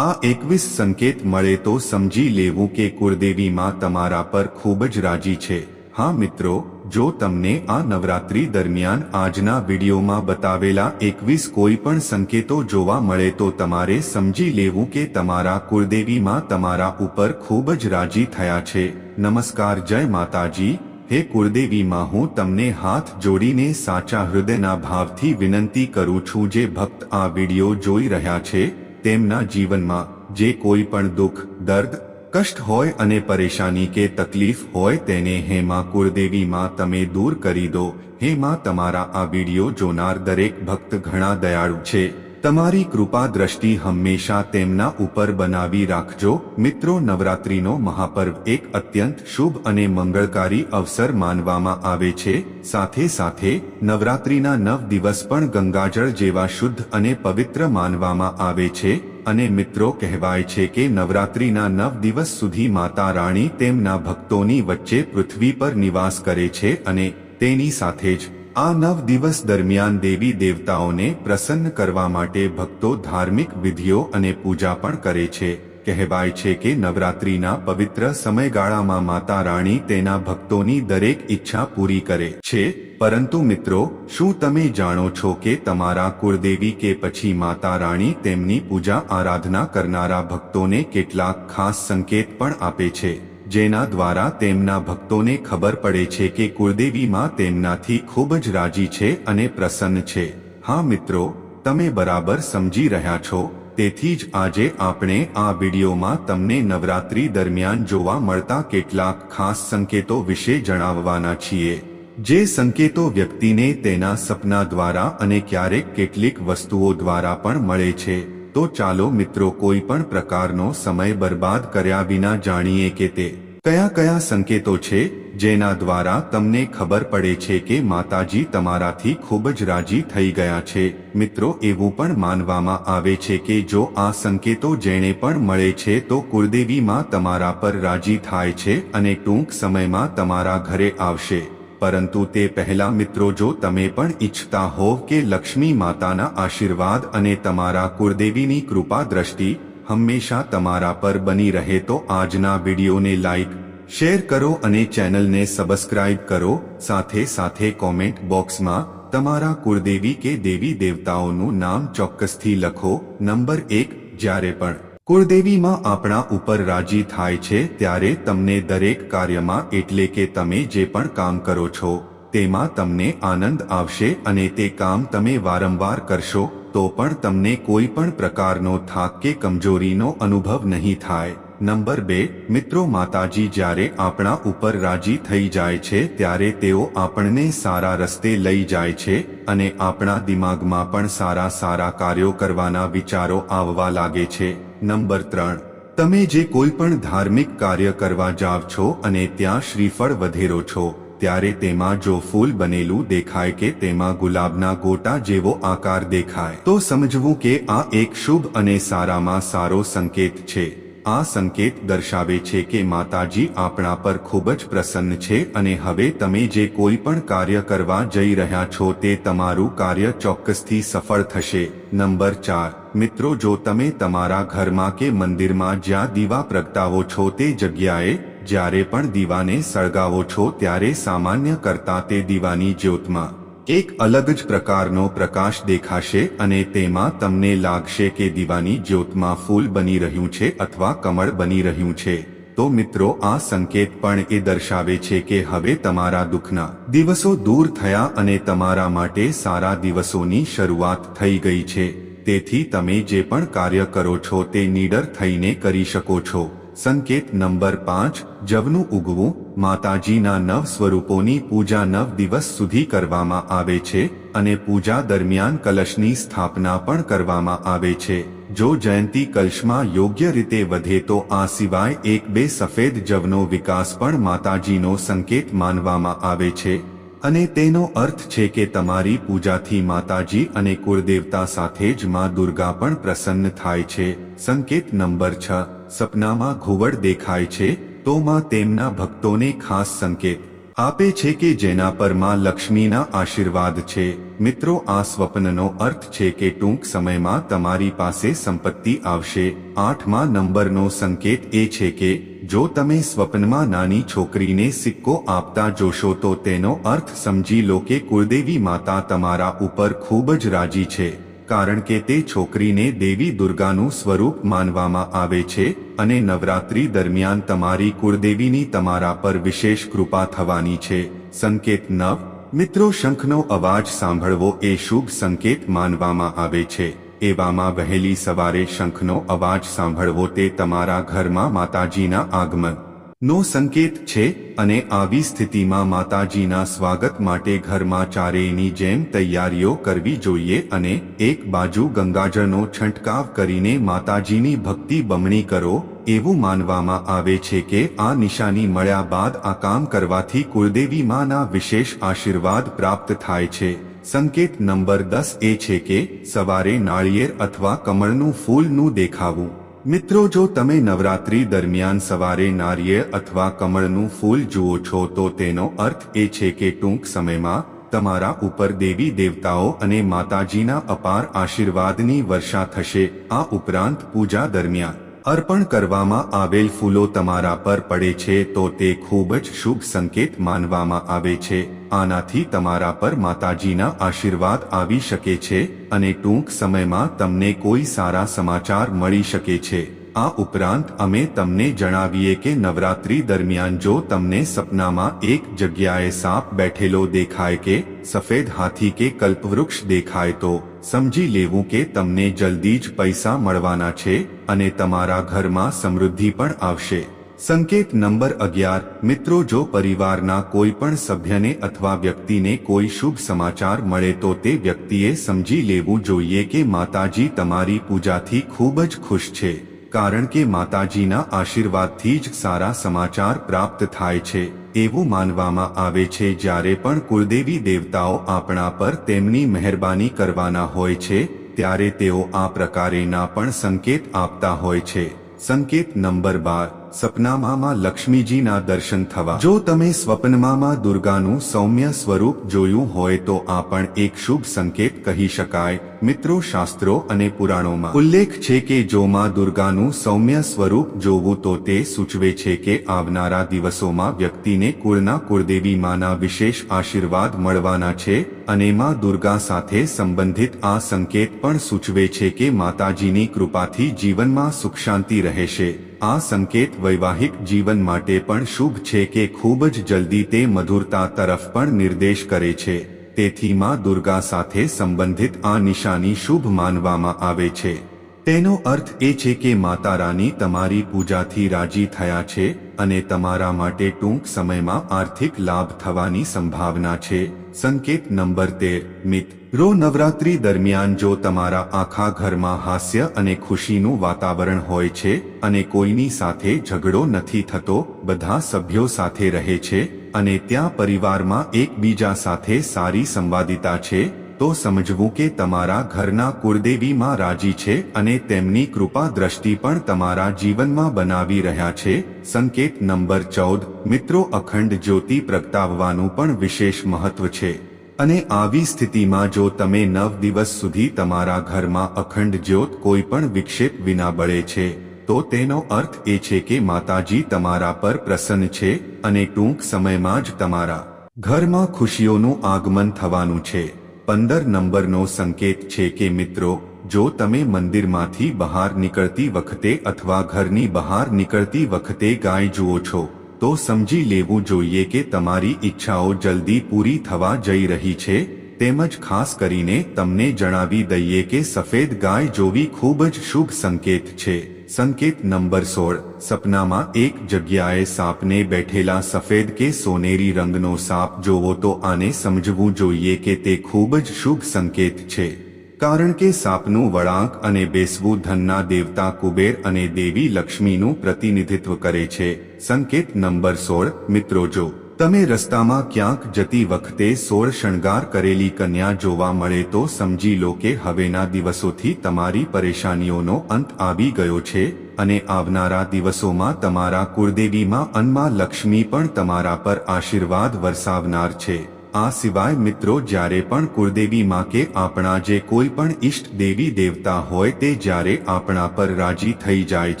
આ એકવીસ સંકેત મળે તો સમજી લેવું કે કુરદેવીમાં તમારા પર ખૂબ જ રાજી છે. હા મિત્રો, જો તમને આ નવરાત્રી દરમિયાન આજના વિડીયોમાં બતાવેલા એકવીસ કોઈ પણ સંકેતો જોવા મળે તો તમારે સમજી લેવું કે તમારા કુરદેવીમાં તમારા ઉપર ખૂબ જ રાજી થયા છે. નમસ્કાર, જય માતાજી. હે કુળદેવીમાં હું તમને હાથ જોડીને સાચા હૃદયના ભાવથી વિનંતી કરું છું જે ભક્ત આ વીડિયો જોઈ રહ્યા છે. તેમના જીવનમાં જે કોઈ પણ દુઃખ, દર્દ, કષ્ટ હોય અને પરેશાની કે તકલીફ હોય તેને હે માં તમે દૂર કરી દો. હે માં તમારા આ વીડિયો જોનાર દરેક ભક્ત ઘણા દયાળુ છે. તમારી કૃપા દ્રષ્ટિ હંમેશા તેમના ઉપર બનાવી રાખજો. મિત્રો, નવરાત્રીનો મહાપર્વ એક અત્યંત શુભ અને મંગળકારી અવસર માનવામાં આવે છે. સાથે સાથે, નવરાત્રીના નવ દિવસ પણ ગંગાજળ જેવા શુદ્ધ અને પવિત્ર માનવામાં આવે છે. અને મિત્રો, કહેવાય છે કે નવરાત્રીના નવ દિવસ સુધી માતા રાણી તેમના ભક્તોની વચ્ચે પૃથ્વી પર નિવાસ કરે છે અને તેની સાથે જ આ નવ દિવસ દરમિયાન દેવી દેવતાઓને પ્રસન્ન કરવા માટે ભક્તો ધાર્મિક વિધિઓ અને પૂજા પણ કરે છે. કહેવાય છે કે નવરાત્રીના પવિત્ર સમયગાળામાં માતા રાણી તેના ભક્તોની દરેક ઈચ્છા પૂરી કરે છે. પરંતુ મિત્રો, શું તમે જાણો છો કે તમારા કુળદેવી કે પછી માતા રાણી તેમની પૂજા આરાધના કરનારા ભક્તોને કેટલાક ખાસ સંકેત પણ આપે છે? જેના દ્વારા તેમના ભક્તોને ખબર પડે છે કે કુળદેવીમાં તેમનાથી ખૂબ જ રાજી છે અને પ્રસન્ન છે. હા મિત્રો, તમે બરાબર સમજી રહ્યા છો, તેથી જ આજે આપણે આ વિડીયોમાં તમને નવરાત્રી દરમિયાન જોવા મળતા કેટલાક ખાસ સંકેતો વિશે જણાવવાના છીએ. જે સંકેતો વ્યક્તિને તેના સપના દ્વારા અને ક્યારેક કેટલીક વસ્તુઓ દ્વારા પણ મળે છે. તો ચાલો મિત્રો કોઈ પણ પ્રકારનો સમય બરબાદ કર્યા વિના જાણીએ કે તે કયા કયા સંકેતો છે જેના દ્વારા તમને ખબર પડે છે કે માતાજી તમારાથી ખૂબ જ રાજી થઈ ગયા છે? મિત્રો, એવું પણ માનવામાં આવે છે કે જો આ સંકેતો જેણે પણ મળે છે તો કુળદેવીમાં તમારા પર રાજી થાય છે અને ટૂંક સમયમાં તમારા ઘરે આવશે. પરંતુ તે પહેલા મિત્રો, જો તમે પણ ઈચ્છતા હોવ કે લક્ષ્મી માતાના આશીર્વાદ અને તમારા કુળદેવીની કૃપા દ્રષ્ટિ હંમેશા તમારા પર બની રહે તો આજના વિડીયોને લાઈક શેર કરો અને ચેનલને સબસ્ક્રાઇબ કરો. સાથે સાથે કોમેન્ટ બોક્સમાં તમારા કુળદેવી કે દેવી દેવતાઓનું નામ ચોક્કસથી લખો. નંબર એક, જ્યારે પણ કુળદેવીમાં આપણા ઉપર રાજી થાય છે, ત્યારે તમને દરેક કાર્યમાં એટલે કે તમે જે પણ કામ કરો છો, તેમાં તમને આનંદ આવશે અને તે કામ તમે વારંવાર કરશો. તો પણ તમને કોઈ પણ પ્રકારનો થાક કે કમજોરીનો અનુભવ નહીં થાય. નંબર બે, મિત્રો માતાજી જ્યારે આપણા ઉપર રાજી થઈ જાય છે ત્યારે તેઓ આપણને સારા રસ્તે લઈ જાય છે અને આપણા દિમાગમાં પણ સારા સારા કાર્યો કરવાના વિચારો આવવા લાગે છે. નંબર ત્રણ, તમે જે કોઈ પણ ધાર્મિક કાર્ય કરવા જાવ છો અને ત્યાં શ્રીફળ વધેરો છો ત્યારે તેમાં જો ફૂલ બનેલું દેખાય કે તેમાં ગુલાબના ગોટા જેવો આકાર દેખાય, તો સમજવું કે આ એક શુભ અને સારામાં સારો સંકેત છે. આ સંકેત દર્શાવે છે કે માતાજી આપણા પર ખૂબ જ પ્રસન્ન છે અને હવે તમે જે કોઈ પણ કાર્ય કરવા જઈ રહ્યા છો તે તમારું કાર્ય ચોક્કસથી સફળ થશે. નંબર ચાર. મિત્રો, જો તમે તમારા ઘરમાં કે મંદિરમાં જ્યાં દીવા પ્રગટાવો છો તે જગ્યાએ જ્યારે પણ દીવાને સળગાવો છો ત્યારે સામાન્ય કરતા તે દીવાની જ્યોતમાં એક અલગ જ પ્રકારનો પ્રકાશ દેખાશે અને તેમાં તમને લાગશે કે દીવાની જ્યોતમાં ફૂલ બની રહ્યું છે અથવા કમળ બની રહ્યું છે. તો મિત્રો, આ સંકેત પણ એ દર્શાવે છે કે હવે તમારા દુઃખના દિવસો દૂર થયા અને તમારા માટે સારા દિવસોની શરૂઆત થઈ ગઈ છે. તેથી તમે જે પણ કાર્ય કરો છો તે નીડર થઈને કરી શકો છો. સંકેત નંબર પાંચ, જવનું ઉગવું, માતાજીના નવ સ્વરૂપોની પૂજા નવ દિવસ સુધી કરવામાં આવે છે અને પૂજા દરમિયાન કલશની સ્થાપના પણ કરવામાં આવે છે. જો જયંતી કલશમાં યોગ્ય રીતે વધે તો આ સિવાય એક બે સફેદ જવનો વિકાસ પણ માતાજીનો સંકેત માનવામાં આવે છે. અને તેનો અર્થ છે કે તમારી પૂજાથી માતાજી અને કુળદેવતા સાથે જ માં દુર્ગા પણ પ્રસન્ન થાય છે. સંકેત નંબર છ સપનામાં ઘુવડ દેખાય છે, તો માં તેમના ભક્તોને ખાસ સંકેત આપે છે કે જેના પરમાં લક્ષ્મીના આશીર્વાદ છે. મિત્રો, આ સ્વપ્નનો અર્થ છે કે ટૂંક સમયમાં તમારી પાસે સંપત્તિ આવશે. આઠમા નંબરનો સંકેત એ છે કે, જો તમે સ્વપ્નમાં નાની છોકરીને સિક્કો આપતા જોશો તો તેનો અર્થ સમજી લો કે કુળદેવી માતા તમારા ઉપર ખૂબ જ રાજી છે. કારણ કે તે છોકરીને દેવી દુર્ગાનું સ્વરૂપ માનવામાં આવે છે અને નવરાત્રી દરમિયાન તમારી કુળદેવીની તમારા પર વિશેષ કૃપા થવાની છે. સંકેત નવ, મિત્રો, શંખનો અવાજ સાંભળવો એ શુભ સંકેત માનવામાં આવે છે. એવામાં વહેલી સવારે શંખનો અવાજ સાંભળવો તે તમારા ઘરમાં માતાજીના આગમન નો સંકેત છે અને આવી સ્થિતિમાં માતાજીના સ્વાગત માટે ઘરમાં ચારેયની જેમ તૈયારીઓ કરવી જોઈએ અને એક બાજુ ગંગાજળનો છંટકાવ કરીને માતાજીની ભક્તિ બમણી કરો, એવું માનવામાં આવે છે કે આ નિશાની મળ્યા બાદ આ કામ કરવાથી કુળદેવી માના વિશેષ આશીર્વાદ પ્રાપ્ત થાય છે. સંકેત નંબર દસ એ છે કે સવારે નાળિયેર અથવા કમળનું ફૂલનું દેખાવું. મિત્રો, જો તમે નવરાત્રી દરમિયાન સવારે નારિયેળ અથવા કમળનું ફૂલ જુઓ છો, તો તેનો અર્થ એ છે કે ટૂંક સમયમાં તમારા ઉપર દેવી દેવતાઓ અને માતાજીના અપાર આશીર્વાદની વર્ષા થશે. આ ઉપરાંત પૂજા દરમિયાન અર્પણ કરવામાં આવેલ ફૂલો તમારા પર પડે છે તો તે ખૂબ જ શુભ સંકેત માનવામાં આવે છે. આનાથી તમારા પર માતાજીના આશીર્વાદ આવી શકે છે અને ટૂંક સમયમાં તમને કોઈ સારા સમાચાર મળી શકે છે. આ ઉપરાંત અમે તમને જણાવીએ કે નવરાત્રી દરમિયાન જો તમને સપનામાં એક જગ્યાએ સાપ બેઠેલો દેખાય કે સફેદ હાથી કે કલ્પવૃક્ષ દેખાય તો સમજી લેવું કે તમને જલ્દી જ પૈસા મળવાના છે અને તમારા ઘરમાં સમૃદ્ધિ પણ આવશે. સંકેત નંબર અગિયાર. મિત્રો, જો પરિવારના કોઈ પણ સભ્યને અથવા વ્યક્તિને કોઈ શુભ સમાચાર મળે તો તે વ્યક્તિએ સમજી લેવું જોઈએ કે માતાજી તમારી પૂજાથી ખૂબ જ ખુશ છે. કારણ કે માતાજીના આશીર્વાદથી જ સારા સમાચાર પ્રાપ્ત થાય છે, એવું માનવામાં આવે છે જ્યારે પણ કુળદેવી દેવતાઓ આપણા પર તેમની મહેરબાની કરવાના હોય છે, ત્યારે તેઓ આ પ્રકારેના પણ સંકેત આપતા હોય છે. સંકેત નંબર બાર સપનામાં લક્ષ્મીજીના દર્શન થવા. જો તમે સ્વપ્નમાં દુર્ગાનું સૌમ્ય સ્વરૂપ જોયું હોય તો આ પણ એક શુભ સંકેત કહી શકાય. મિત્રો, શાસ્ત્રો અને પુરાણોમાં ઉલ્લેખ છે કે જો માં દુર્ગાનું સૌમ્ય સ્વરૂપ જોવું તો તે સૂચવે છે કે આવનારા દિવસોમાં વ્યક્તિને કુળના કુળદેવી માના વિશેષ આશીર્વાદ મળવાના છે અને માં દુર્ગા સાથે સંબંધિત આ સંકેત પણ સૂચવે છે કે માતાજીની કૃપાથી જીવનમાં સુખ શાંતિ રહેશે. આ સંકેત વૈવાહિક જીવન માટે પણ શુભ છે કે ખૂબ જ જલ્દી તે મધુરતા તરફ પણ નિર્દેશ કરે છે. તેથી માં દુર્ગા સાથે સંબંધિત આ નિશાની શુભ માનવામાં આવે છે. તેનો અર્થ એ છે કે માતા રાની તમારી પૂજાથી રાજી થયા છે અને તમારા માટે ટૂંક સમયમાં આર્થિક લાભ થવાની સંભાવના છે. સંકેત નંબર તેર, મિત, રો નવરાત્રી દરમિયાન જો તમારા આખા ઘરમાં હાસ્ય અને ખુશીનું વાતાવરણ હોય છે અને કોઈની સાથે ઝઘડો નથી થતો, બધા સભ્યો સાથે રહે છે અને ત્યાં પરિવારમાં એકબીજા સાથે સારી સંવાદિતા છે તો સમજવું કે તમારા ઘરના કુળદેવીમાં રાજી છે અને તેમની કૃપા દ્રષ્ટિ પણ તમારા જીવનમાં બનાવી રહ્યા છે. સંકેત નંબર ચૌદ. મિત્રો, અખંડ જ્યોતિ પ્રગટાવવાનું પણ વિશેષ મહત્વ છે. અને આવી સ્થિતિમાં જો તમે નવ દિવસ સુધી તમારા ઘરમાં અખંડ જ્યોત કોઈ પણ વિક્ષેપ વિના બળે છે, તો તેનો અર્થ એ છે કે માતાજી તમારા પર પ્રસન્ન છે અને ટૂંક સમયમાં જ તમારા ઘરમાં ખુશીઓનું આગમન થવાનું છે. પંદર નંબરનો સંકેત છે કે મિત્રો, જો તમે મંદિરમાંથી બહાર નીકળતી વખતે અથવા ઘરની બહાર નીકળતી વખતે ગાય જુઓ છો, તો સમજી લેવું જોઈએ કે તમારી ઈચ્છાઓ જલ્દી પૂરી થવા જઈ રહી છે, તેમજ ખાસ કરીને તમને જણાવી દઈએ કે સફેદ ગાય જોવી ખૂબ જ શુભ સંકેત છે. સંકેત નંબર સોળ, સપનામાં એક જગ્યાએ સાપને બેઠેલા સફેદ કે સોનેરી રંગનો સાપ જોવો તો આને સમજવું જોઈએ કે તે ખૂબ જ શુભ સંકેત છે. કારણ કે સાપનું વળાંક અને બેસવું ધનના દેવતા કુબેર અને દેવી લક્ષ્મીનું પ્રતિનિધિત્વ કરે છે. સંકેત નંબર સોળ, મિત્રો જો તમે રસ્તામાં ક્યાંક જતી વખતે સોળ શણગાર કરેલી કન્યા જોવા મળે તો સમજી લો કે હવેના દિવસોથી તમારી પરેશાનીઓનો અંત આવી ગયો છે અને આવનારા દિવસોમાં તમારા કુળદેવીમાં અન્મા લક્ષ્મી પણ તમારા પર આશીર્વાદ વરસાવનાર છે. આ સિવાય મિત્રો જ્યારે પણ કુળદેવીમાં કે આપણા જે કોઈ પણ ઈષ્ટ દેવી દેવતા હોય તે જ્યારે આપણા પર રાજી થઈ જાય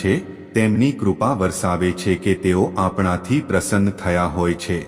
છે તેમની કૃપા વરસાવે છે કે તેઓ આપણાથી પ્રસન્ન થયા હોય છે.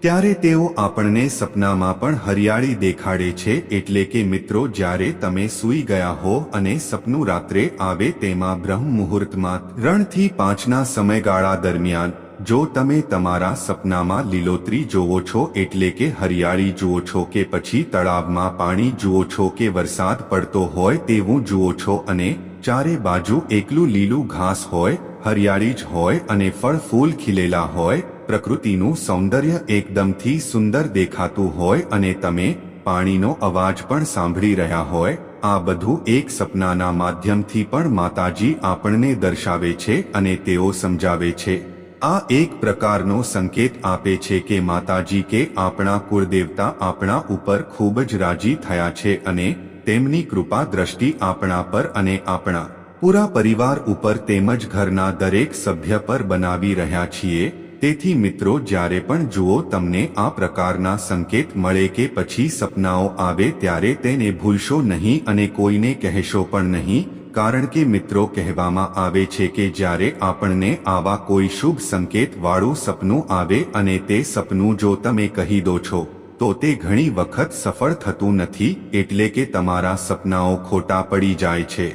ત્યારે તેઓ આપણને સપનામાં પણ હરિયાળી દેખાડે છે એટલે કે મિત્રો જ્યારે તમે સૂઈ ગયા હો અને સપનું રાત્રે આવે તેમાં બ્રહ્મ મુહૂર્તમાં ત્રણથી પાંચના સમયગાળા દરમિયાન, જો તમે તમારા સપનામાં લીલોતરી જોવો છો એટલે કે હરિયાળી જુઓ છો કે પછી તળાવમાં પાણી જુઓ છો કે વરસાદ પડતો હોય તેવું જુઓ છો અને ચારે બાજુ એકલું લીલું ઘાસ હોય હરિયાળી જ હોય અને ફળ ફૂલ ખીલેલા હોય, પ્રકૃતિનું સૌંદર્ય એકદમથી સુંદર દેખાતું હોય અને તમે પાણીનો અવાજ પણ સાંભળી રહ્યા હોય, આ બધું એક સપનાના માધ્યમથી પણ માતાજી આપણને દર્શાવે છે અને તેઓ સમજાવે છે. આ એક પ્રકારનો સંકેત આપે છે કે માતાજી કે આપણા કુળદેવતા આપણા ઉપર ખૂબ જ રાજી થયા છે અને તેમની કૃપા દ્રષ્ટિ આપણા પર અને આપણા પૂરા પરિવાર ઉપર તેમજ ઘરના દરેક સભ્ય પર બનાવી રહ્યા છીએ. તેથી મિત્રો, જ્યારે પણ જુઓ તમને આ પ્રકારના સંકેત મળે કે પછી સપનાઓ આવે ત્યારે તેને ભૂલશો નહીં અને કોઈને કહેશો પણ નહીં. કારણ કે મિત્રો, કહેવામાં આવે છે કે જ્યારે આપણને આવા કોઈ શુભ સંકેત વાળું સપનું આવે અને તે સપનું જો તમે કહી દો છો, તો તે ઘણી વખત સફળ થતું નથી, એટલે કે તમારા સપનાઓ ખોટા પડી જાય છે.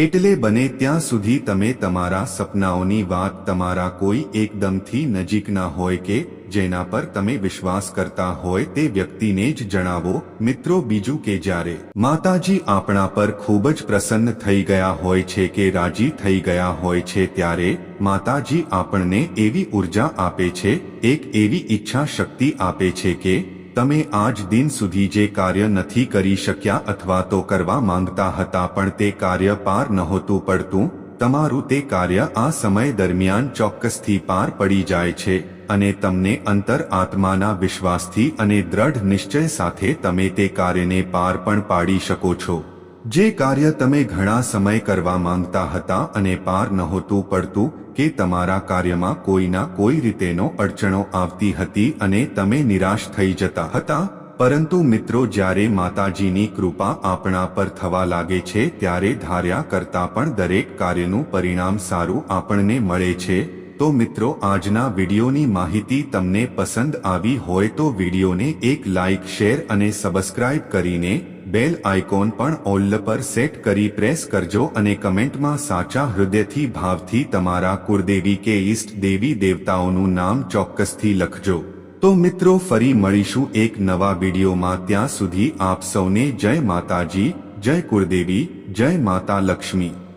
એટલે બને ત્યાં સુધી તમે તમારા સપનાઓની વાત તમારા કોઈ એકદમથી નજીકના હોય કે જેના પર તમે વિશ્વાસ કરતા હોય તે વ્યક્તિને જ જણાવો. મિત્રો, બીજું કે જ્યારે માતાજી આપણા પર ખૂબ જ પ્રસન્ન થઈ ગયા હોય છે કે રાજી થઈ ગયા હોય છે ત્યારે માતાજી આપણને એવી ઊર્જા આપે છે, એક એવી ઈચ્છા શક્તિ આપે છે કે તમે આજ દિન સુધી જે કાર્ય નથી કરી શક્યા અથવા તો કરવા માંગતા હતા પણ તે કાર્ય પાર નહોતું પડતું, તમારું તે કાર્ય આ સમય દરમિયાન ચોક્કસથી પાર પડી જાય છે અને તમને અંતર આત્માના વિશ્વાસથી અને દ્રઢ નિશ્ચય સાથે તમે તે કાર્યને પાર પણ પાડી શકો છો. જે કાર્ય તમે ઘણા સમય કરવા માંગતા હતા અને પાર નહોતું પડતું કે તમારા કાર્યમાં કોઈના કોઈ રીતેનો અડચણો આવતી હતી અને તમે નિરાશ થઈ જતા હતા. પરંતુ મિત્રો, જ્યારે માતાજીની કૃપા આપણા પર થવા લાગે છે, ત્યારે ધાર્યા કરતા પણ દરેક કાર્યનું પરિણામ સારું આપણને મળે છે. તો મિત્રો, આજના વિડીયોની માહિતી તમને પસંદ આવી હોય તો વિડીયોને એક લાઇક શેર અને સબસ્ક્રાઇબ કરીને બેલ આઇકોન પણ ઓલ પર સેટ કરી પ્રેસ કરજો અને કમેન્ટમાં સાચા હૃદયથી ભાવથી તમારા કુળદેવી કે ઈષ્ટ દેવી દેવતાઓનું નામ ચોક્કસથી લખજો. તો મિત્રો ફરી મળીશું એક નવા વિડીયોમાં ત્યાં સુધી આપ સૌને જય માતાજી, જય કુળદેવી, જય માતા લક્ષ્મી.